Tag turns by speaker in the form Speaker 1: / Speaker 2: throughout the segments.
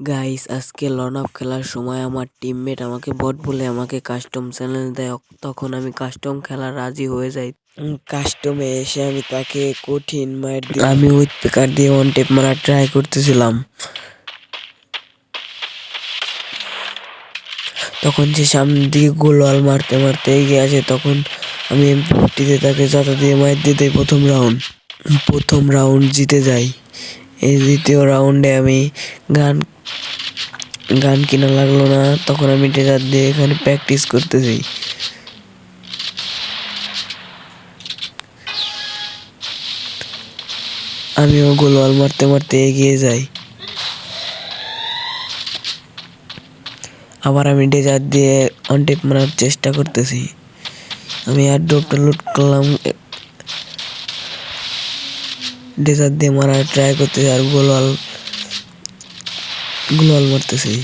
Speaker 1: Guys আজকে loan of খেলার সময় আমার টিমমেট আমাকে বট বলে আমাকে কাস্টম চ্যালেঞ্জ দেয়। তখন আমি কাস্টম খেলা রাজি হয়ে যাই। কাস্টমে এসে আমি তাকে কঠিন মার দিই আমি উইথ পিকার দিয়ে ওয়ান টেপ মারা ট্রাই করতেছিলাম। তখন সে সামনের দিকে গোলওয়াল মারতে মারতে এগিয়ে আসে তখন আমি এমপিটিতে তাকে যাতা দিয়ে মার দিয়ে দেই প্রথম রাউন্ড প্রথম রাউন্ড জিতে যাই। এই দ্বিতীয় রাউন্ডে আমি গান গান কিনা লাগল না, তখন আমি ট্রেজার দিয়ে এখানে প্র্যাকটিস করতেছি। আমিও গোলওয়াল মারতে মারতে এগিয়ে যাই। আবার আমি ডেজার দিয়ে অনটেপ মারার চেষ্টা করতেছি। আমি আর ডোপটা লুট করলাম ডেজার দিয়ে মারার ট্রাই করতেছি আর গোলওয়াল গোলওয়াল মারতেছি।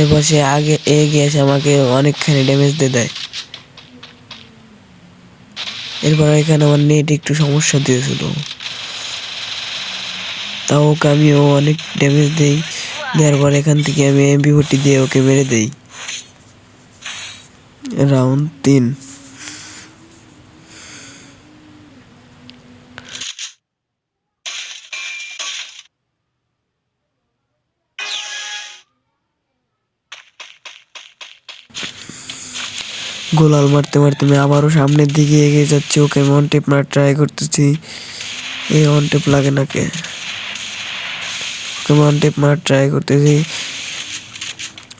Speaker 1: এরপর সে আগে এগিয়ে এসে আমাকে অনেকখানি ড্যামেজ দিয়ে দেয়। এরপর এখানে আমার নেট একটু সমস্যা দিয়েছিল। তাও ওকে আমি ও অনেক ড্যামেজ দিই। দেওয়ার পর এখান থেকে আমি এমপি ফোর্টি দিয়ে ওকে মেরে দেই। রাউন্ড তিন। গোলাল মারতে মারতে আমি আবারও সামনের দিকে এগিয়ে যাচ্ছি। ওকে আমি অন টেপ মারা ট্রাই করতেছি। এই অন টেপ লাগে নাকে ওকে। অন টেপ মারা ট্রাই করতেছি।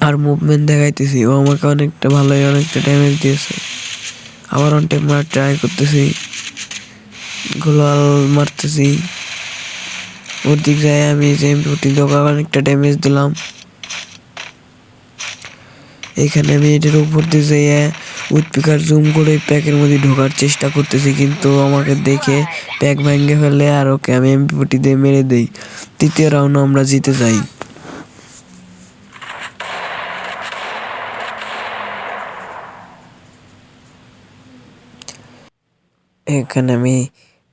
Speaker 1: আর মুভমেন্ট দেখাইতেছি। ও আমাকে অনেকটা ভালোই অনেকটা ড্যামেজ দিয়েছে। আবার অন টেপ মারা ট্রাই করতেছি। গোলাল মারতেছি। ওর দিক যায় আমি যে প্রতি দোকা অনেকটা ড্যামেজ দিলাম। এখানে আমি এটার উপর দিয়ে যেয়ে উৎপিকার জুম করে প্যাকের মধ্যে ঢোকার চেষ্টা করতেছি, কিন্তু আমাকে দেখে প্যাক ভেঙে ফেলে আর ওকে আমি এমপিপটি দিয়ে মেরে দেই। তৃতীয় রাউন্ড আমরা জিতে যাই। এখানে আমি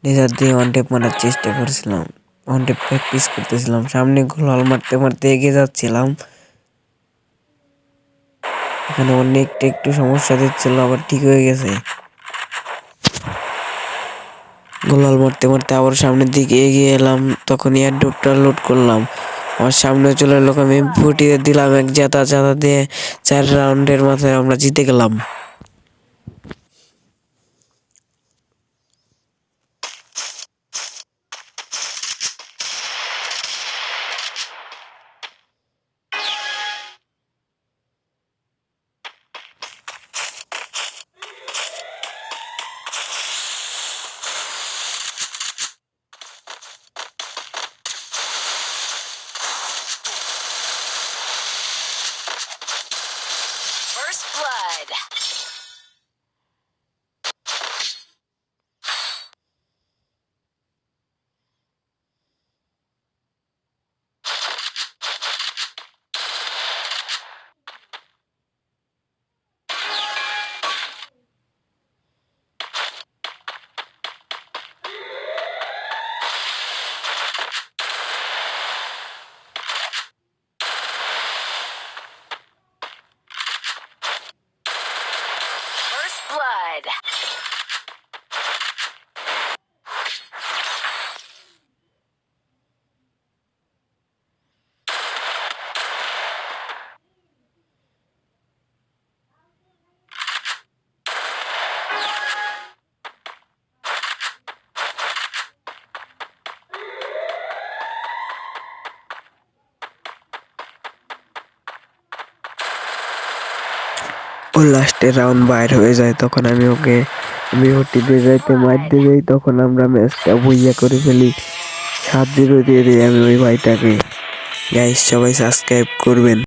Speaker 1: নিজের দিয়ে ওয়ান টেপ মারার চেষ্টা করছিলাম। ওয়ান টেপ প্র্যাকটিস করতেছিলাম। সামনে গোলাল মারতে মারতে এগিয়ে যাচ্ছিলাম। এখানে অনেকটা একটু সমস্যা দিচ্ছিল, আবার ঠিক হয়ে গেছে। গোলাল মারতে মারতে আবার সামনের দিকে এগিয়ে এলাম তখন এয়ার ডোপটা লোড করলাম। আমার সামনে চলে এলো, আমি ফুটিয়ে দিলাম এক জাতা জাতা দিয়ে চার রাউন্ডের মাথায় আমরা জিতে গেলাম।
Speaker 2: Canada.
Speaker 1: ও লাস্টের রাউন্ড বাইর হয়ে যায়, তখন আমি ওকে আমি ও টিপে যাইতে মারতে দিয়ে যাই তখন আমরা ম্যাচটা বইয়া করে ফেলি। সাত জিরো দিয়ে দিই আমি ওই ভাইটাকে। গাইস সবাই সাবস্ক্রাইব করবেন।